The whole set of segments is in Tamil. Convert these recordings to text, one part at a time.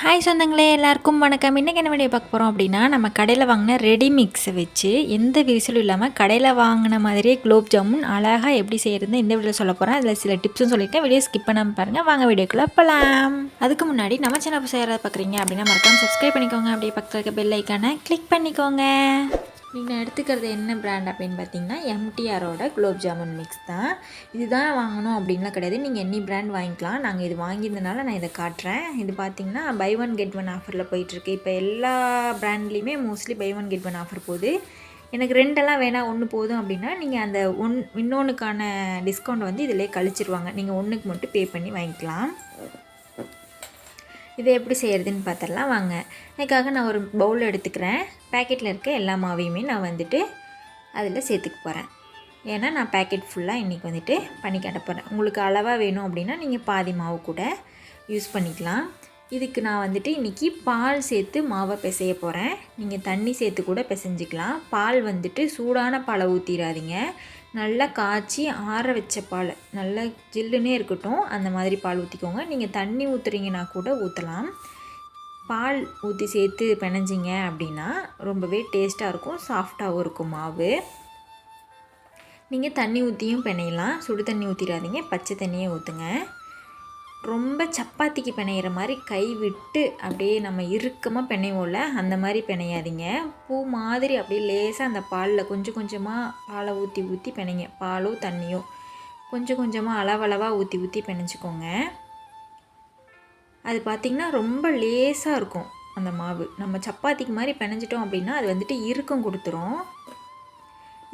ஹாய் சொந்தங்களே எல்லாருக்கும் வணக்கம். இன்றைக்கி என்ன வீடியோ பார்க்க போகிறோம் அப்படின்னா நம்ம கடையில் வாங்கின ரெடி மிக்ஸை வச்சு எந்த விரிசலும் இல்லாமல் கடையில் வாங்கின மாதிரியே குலோப் ஜாமுன் அழகாக எப்படி செய்கிறது இந்த வீடியோ சொல்ல போகிறேன் அதில் சில டிப்ஸும் சொல்லியிருக்கேன். வீடியோ ஸ்கிப் பண்ணாமல் பாருங்கள் வாங்க வீடியோக்குள்ளே போகலாம் அதுக்கு முன்னாடி நம்ம சேனல் செய்கிறத பார்க்குறீங்க அப்படின்னா மறக்காமல் சப்ஸ்கிரைப் பண்ணிக்கோங்க. அப்படியே பக்கத்தில் இருக்க பெல் ஐக்கானை கிளிக் பண்ணிக்கோங்க. நீங்கள் எடுத்துக்கிறது என்ன பிராண்ட் அப்படின்னு பார்த்தீங்கன்னா எம்டிஆரோட குலோப் ஜாமுன் மிக்ஸ் தான். இதுதான் வாங்கணும் அப்படின்லாம் கிடையாது. நீங்கள் எனி பிராண்ட் வாங்கிக்கலாம். நாங்கள் இது வாங்கியிருந்தனால நான் இதை காட்டுறேன். இது பார்த்தீங்கன்னா பை ஒன் கெட் ஒன் ஆஃபரில் போயிட்டுருக்கு. இப்போ எல்லா பிராண்ட்லேயுமே mostly buy one get one offer போகுது. எனக்கு ரெண்டெல்லாம் வேணாம் ஒன்று போதும் அப்படின்னா நீங்கள் அந்த ஒன் இன்னொன்றுக்கான டிஸ்கவுண்ட் வந்து இதிலே கழிச்சிருவாங்க. நீங்கள் ஒன்றுக்கு மட்டும் பே பண்ணி வாங்கிக்கலாம். இதை எப்படி செய்கிறதுன்னு பார்த்துடலாம் வாங்க. இதுக்காக நான் ஒரு பவுல் எடுத்துக்கிறேன். பேக்கெட்டில் இருக்க எல்லா மாவையுமே நான் வந்துட்டு அதில் சேர்த்துக்க போகிறேன் ஏன்னா நான் பேக்கெட் ஃபுல்லாக இன்றைக்கி வந்துட்டு பண்ணி காட்ட போகிறேன் உங்களுக்கு அளவாக வேணும் அப்படின்னா நீங்கள் பாதி மாவு கூட யூஸ் பண்ணிக்கலாம். இதுக்கு நான் வந்துட்டு இன்றைக்கி பால் சேர்த்து மாவை பிசைய போகிறேன் நீங்கள் தண்ணி சேர்த்து கூட பிசைஞ்சிக்கலாம். பால் வந்துட்டு சூடான பாலை ஊற்றிடாதீங்க நல்லா காய்ச்சி ஆற வச்ச பால். நல்லா ஜில்லுன்னே இருக்கட்டும். அந்த மாதிரி பால் ஊற்றிக்கோங்க நீங்கள் தண்ணி ஊற்றுறீங்கன்னா கூட ஊற்றலாம் பால் ஊற்றி சேர்த்து பிணைஞ்சிங்க அப்படின்னா ரொம்பவே டேஸ்ட்டாக இருக்கும். சாஃப்டாகவும் இருக்கும் மாவு. நீங்கள் தண்ணி ஊற்றியும் பிணையலாம். சுடு தண்ணி ஊற்றிடாதீங்க பச்சை தண்ணியே ஊற்றுங்க ரொம்ப சப்பாத்திக்கு பிணையிற மாதிரி கை விட்டு அப்படியே நம்ம இறுக்கமாக பிணைவோம்ல அந்த மாதிரி பிணையாதீங்க. பூ மாதிரி அப்படியே லேசாக அந்த பாலில் கொஞ்சம் கொஞ்சமாக பாலை ஊற்றி ஊற்றி பிணைங்க. பாலோ தண்ணியோ கொஞ்சம் கொஞ்சமாக அளவளவாக ஊற்றி ஊற்றி பிணைச்சிக்கோங்க அது பார்த்திங்கன்னா ரொம்ப லேசாக இருக்கும் அந்த மாவு. நம்ம சப்பாத்திக்கு மாதிரி பிணைஞ்சிட்டோம் அப்படின்னா அது வந்துட்டு இறுக்கம் கொடுத்துரும்.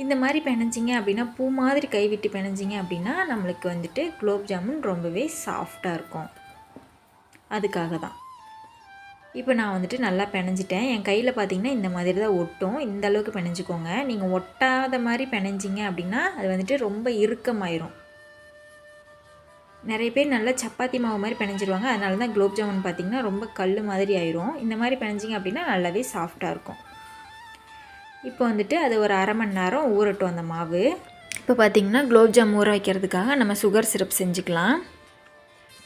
இந்த மாதிரி பிணைஞ்சிங்க அப்படின்னா பூ மாதிரி கைவிட்டு பிணைஞ்சிங்க அப்படின்னா நம்மளுக்கு வந்துட்டு குலோப் ஜாமுன் ரொம்பவே சாஃப்டாக இருக்கும். அதுக்காக தான். இப்போ நான் வந்துட்டு நல்லா பிணைஞ்சிட்டேன். என் கையில் பார்த்தீங்கன்னா இந்த மாதிரி தான் ஒட்டும். இந்த அளவுக்கு பிணைஞ்சிக்கோங்க. நீங்கள் ஒட்டாத மாதிரி பிணைஞ்சிங்க அப்படின்னா அது வந்துட்டு ரொம்ப இறுக்கமாயிரும். நிறைய பேர் நல்லா சப்பாத்தி மாவு மாதிரி பிணைஞ்சிருவாங்க. அதனால தான் குலோப் ஜாமுன் பார்த்திங்கன்னா ரொம்ப கல் மாதிரி ஆயிரும். இந்த மாதிரி பிணைஞ்சிங்க அப்படின்னா நல்லாவே சாஃப்டாக இருக்கும். இப்போ வந்துட்டு அது ஒரு அரை மணி நேரம் ஊறட்டும் அந்த மாவு. இப்போ பார்த்திங்கன்னா குலோப்ஜாம் ஊற வைக்கிறதுக்காக நம்ம சுகர் சிரப் செஞ்சுக்கலாம்.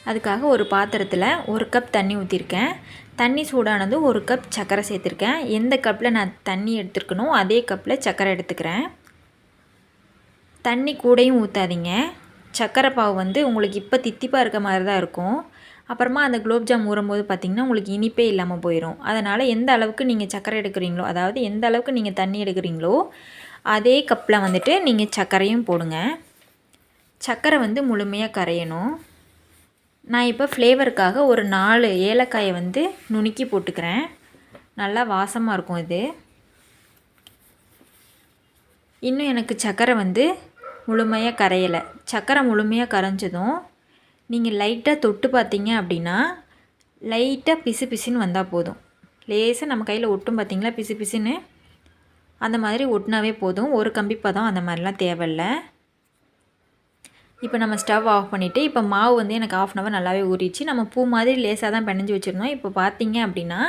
அதுக்காக ஒரு பாத்திரத்தில் ஒரு கப் தண்ணி ஊற்றிருக்கேன் தண்ணி சூடானதும் ஒரு கப் சர்க்கரை சேர்த்துருக்கேன். எந்த கப்பில் நான் தண்ணி எடுத்துருக்கணும் அதே கப்பில் சர்க்கரை எடுத்துக்கிறேன். தண்ணி கூடையும் ஊற்றாதீங்க சர்க்கரை பாவு வந்து உங்களுக்கு இப்போ தித்திப்பாக இருக்க மாதிரி தான் இருக்கும். அப்புறமா அந்த குலோப்ஜாம் ஊறும்போது பார்த்திங்கன்னா உங்களுக்கு இனிப்பே இல்லாமல் போயிடும் அதனால் எந்த அளவுக்கு நீங்கள் சர்க்கரை எடுக்கிறீங்களோ அதாவது எந்த அளவுக்கு நீங்கள் தண்ணி எடுக்கிறீங்களோ அதே கப்பில் வந்துட்டு நீங்கள் சர்க்கரையும் போடுங்க. சர்க்கரை வந்து முழுமையாக கரையணும். நான் இப்போ ஃப்ளேவருக்காக ஒரு நாலு ஏலக்காயை வந்து நுணுக்கி போட்டுக்கிறேன். நல்லா வாசமாக இருக்கும் இது. இன்னும் எனக்கு சர்க்கரை வந்து முழுமையாக கரையலை. சர்க்கரை முழுமையாக கரைஞ்சதும் நீங்கள் லைட்டாக தொட்டு பார்த்தீங்க அப்படின்னா லைட்டாக பிசு பிசுன்னு வந்தால் போதும். லேசாக நம்ம கையில் ஒட்டும் பார்த்திங்களா? பிசு பிசுன்னு. அந்த மாதிரி ஒட்டினாவே போதும். ஒரு கம்பி பதம் அந்த மாதிரிலாம் தேவையில்ல. இப்போ நம்ம ஸ்டவ் ஆஃப் பண்ணிவிட்டு இப்போ மாவு வந்து எனக்கு ஆஃப் அன் ஹவர் நல்லாவே ஊறிச்சு நம்ம பூ மாதிரி லேசாக தான் பிணைஞ்சி வச்சுருந்தோம். இப்போ பார்த்தீங்க அப்படின்னா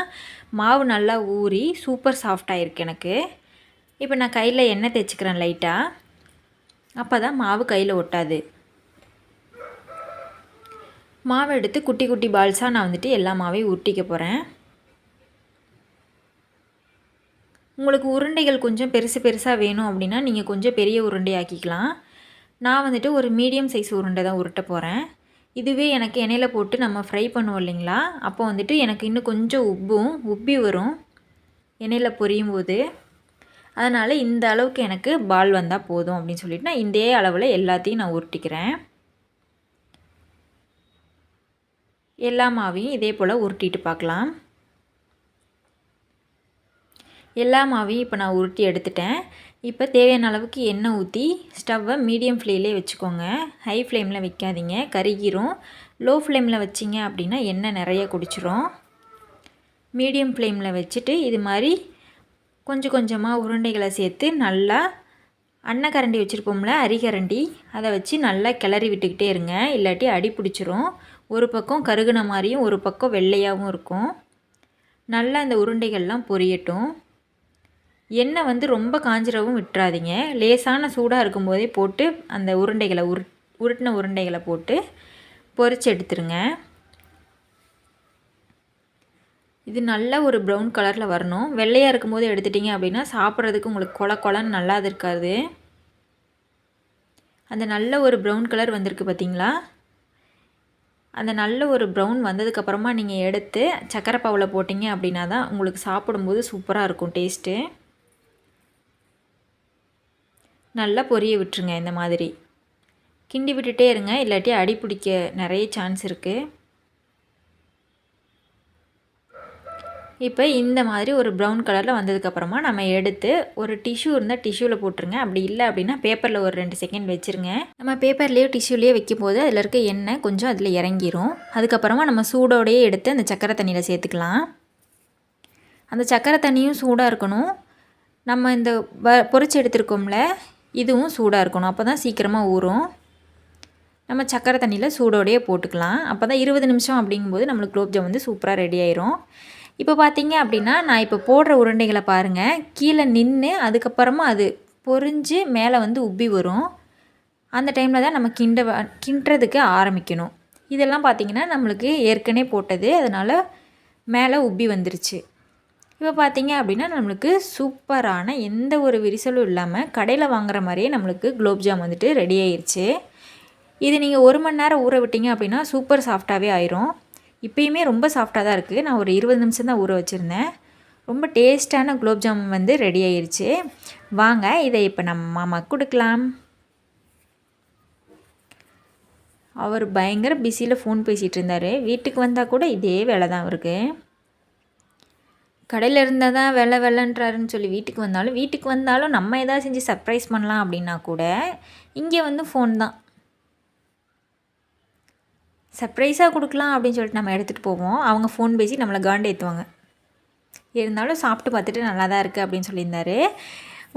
மாவு நல்லா ஊறி சூப்பர் சாஃப்டாக இருக்குது எனக்கு. இப்போ நான் கையில் எண்ணெய் தேய்ச்சிக்கிறேன் லைட்டாக அப்போ தான் மாவு கையில் ஒட்டாது. மாவை எடுத்து குட்டி குட்டி பால்ஸாக நான் வந்துட்டு எல்லா மாவையும் உருட்டிக்க போகிறேன் உங்களுக்கு உருண்டைகள் கொஞ்சம் பெருசு பெருசாக வேணும் அப்படின்னா நீங்கள் கொஞ்சம் பெரிய உருண்டையாக்கிக்கலாம் நான் வந்துட்டு ஒரு மீடியம் சைஸ் உருண்டை தான் உருட்ட போகிறேன் இதுவே எனக்கு எண்ணெயில் போட்டு நம்ம ஃப்ரை பண்ணுவோம் இல்லைங்களா? அப்போ வந்துட்டு எனக்கு இன்னும் கொஞ்சம் உப்பும் உப்பி வரும். எண்ணெயில் பொரியும் போது. அதனால் இந்த அளவுக்கு எனக்கு பால் வந்தால் போதும் அப்படின்னு சொல்லிட்டு நான் இந்த அளவில் எல்லாத்தையும் நான் உருட்டிக்கிறேன். எல்லா மாவையும் இதே போல் உருட்டிட்டு பார்க்கலாம். எல்லா மாவையும் இப்போ நான் உருட்டி எடுத்துட்டேன். இப்போ தேவையான அளவுக்கு எண்ணெய் ஊற்றி ஸ்டவ்வை மீடியம் ஃப்ளேம்லேயே வச்சுக்கோங்க. ஹை ஃப்ளேமில் வைக்காதீங்க. கருகிரும். லோ ஃப்ளேமில் வச்சிங்க அப்படின்னா எண்ணெய் நிறைய குடிச்சிரும். மீடியம் ஃப்ளேமில் வச்சுட்டு இது மாதிரி கொஞ்சம் கொஞ்சமாக உருண்டைகளை சேர்த்து நல்லா அன்னக்கரண்டி வச்சுருப்போம்ல அரிகரண்டி அதை வச்சு நல்லா கிளறி விட்டுக்கிட்டே இருங்க. இல்லாட்டி அடி பிடிச்சிரும். ஒரு பக்கம் கருகுன மாதிரியும் ஒரு பக்கம் வெள்ளையாகவும் இருக்கும். நல்லா இந்த உருண்டைகள்லாம் பொரியட்டும். எண்ணெய் வந்து ரொம்ப காஞ்சிரவும் விட்டுறாதீங்க. லேசான சூடாக இருக்கும்போதே போட்டு அந்த உருண்டைகளை உரு உருட்டின உருண்டைகளை போட்டு பொறிச்சு எடுத்துருங்க. இது நல்ல ஒரு ப்ரௌன் கலரில் வரணும். வெள்ளையாக இருக்கும்போது எடுத்துட்டிங்க அப்படின்னா சாப்பிட்றதுக்கு உங்களுக்கு கொல கொலன்னு நல்லா இருக்காது. அந்த நல்ல ஒரு ப்ரௌன் கலர் வந்திருக்கு பார்த்தீங்களா? அந்த நல்ல ஒரு ப்ரௌன் வந்ததுக்கப்புறமா நீங்கள் எடுத்து சக்கரை பாவில் போட்டிங்க அப்படின்னா தான் உங்களுக்கு சாப்பிடும்போது சூப்பராக இருக்கும் டேஸ்ட்டு நல்லா பொரிய விட்டுருங்க இந்த மாதிரி. கிண்டி விட்டுட்டே இருங்க இல்லாட்டி அடி பிடிக்க நிறைய சான்ஸ் இருக்குது இப்போ இந்த மாதிரி ஒரு ப்ரௌன் கலரில் வந்ததுக்கப்புறமா நம்ம எடுத்து ஒரு டிஷ்யூ இருந்தால் டிஷ்யூவில் போட்டுருங்க. அப்படி இல்லை அப்படின்னா பேப்பரில் ஒரு ரெண்டு செகண்ட் வச்சுருங்க. நம்ம பேப்பர்லேயோ டிஷ்யூலேயோ வைக்கும்போது அதில் இருக்க எண்ணெய் கொஞ்சம் அதில் இறங்கிரும். அதுக்கப்புறமா நம்ம சூடோடையே எடுத்து அந்த சக்கரை தண்ணியில் சேர்த்துக்கலாம். அந்த சக்கரை தண்ணியும் சூடாக இருக்கணும். நம்ம இந்த வ பொறிச்சு எடுத்துருக்கோம்ல இதுவும் சூடாக இருக்கணும். அப்போ தான் சீக்கிரமாக ஊறும். நம்ம சக்கரை தண்ணியில் சூடோடையே போட்டுக்கலாம். அப்போ தான் இருபது நிமிஷம் அப்படிங்கும்போது நம்மளுக்கு குலோப்ஜாம் வந்து சூப்பராக ரெடி ஆயிரும். இப்போ பார்த்தீங்க அப்படின்னா நான் இப்போ போடுற உருண்டைகளை பாருங்கள் கீழே நின்று அதுக்கப்புறமா அது பொறிஞ்சு மேலே வந்து உப்பி வரும். அந்த டைமில் தான் நம்ம கிண்ட கிண்டுறதுக்கு ஆரம்பிக்கணும். இதெல்லாம் பார்த்திங்கன்னா நம்மளுக்கு ஏற்கனவே போட்டது. அதனால் மேலே உப்பி வந்துருச்சு. இப்போ பார்த்தீங்க அப்படின்னா நம்மளுக்கு சூப்பரான எந்த ஒரு விரிசலும் இல்லாமல் கடையில் வாங்குற மாதிரியே நம்மளுக்கு குலோப்ஜாம் வந்துட்டு ரெடி ஆயிடுச்சு இது நீங்கள் ஒரு மணி நேரம் ஊற விட்டீங்க அப்படின்னா சூப்பர் சாஃப்டாகவே ஆயிரும். இப்போயுமே ரொம்ப சாஃப்டாக தான் இருக்குது நான் ஒரு இருபது நிமிஷம் தான் ஊற வச்சுருந்தேன். ரொம்ப டேஸ்ட்டான குலோப்ஜாம் வந்து ரெடி ஆயிடுச்சு வாங்க இதை இப்போ நம்ம மாமா கொடுக்கலாம். அவர் பயங்கர பிஸியில் ஃபோன் பேசிகிட்டு இருந்தார். வீட்டுக்கு வந்தால் கூட இதே வேலை தான் அவருக்கு. கடையில் இருந்தால் தான் வெள்ளை வெள்ளைன்றாருன்னு சொல்லி வீட்டுக்கு வந்தாலும் வீட்டுக்கு வந்தாலும் நம்ம எதாவது செஞ்சு சர்ப்ரைஸ் பண்ணலாம் அப்படின்னா கூட இங்கே வந்து ஃபோன் தான். சர்ப்ரைஸாக கொடுக்கலாம் அப்படின்னு சொல்லிட்டு நம்ம எடுத்துகிட்டு போவோம். அவங்க ஃபோன் பேசி நம்மளை காண்டு ஏற்றுவாங்க இருந்தாலும் சாப்பிட்டு பார்த்துட்டு நல்லா தான் இருக்குது அப்படின்னு சொல்லியிருந்தாரு.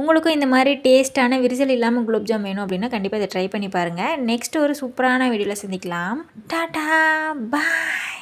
உங்களுக்கும் இந்த மாதிரி டேஸ்ட்டான விரிசல் இல்லாமல் குலோப்ஜாம் வேணும் அப்படின்னா கண்டிப்பாக இதை ட்ரை பண்ணி பாருங்கள் நெக்ஸ்ட் ஒரு சூப்பரான வீடியோவில் சந்திக்கலாம். டாடா பாய்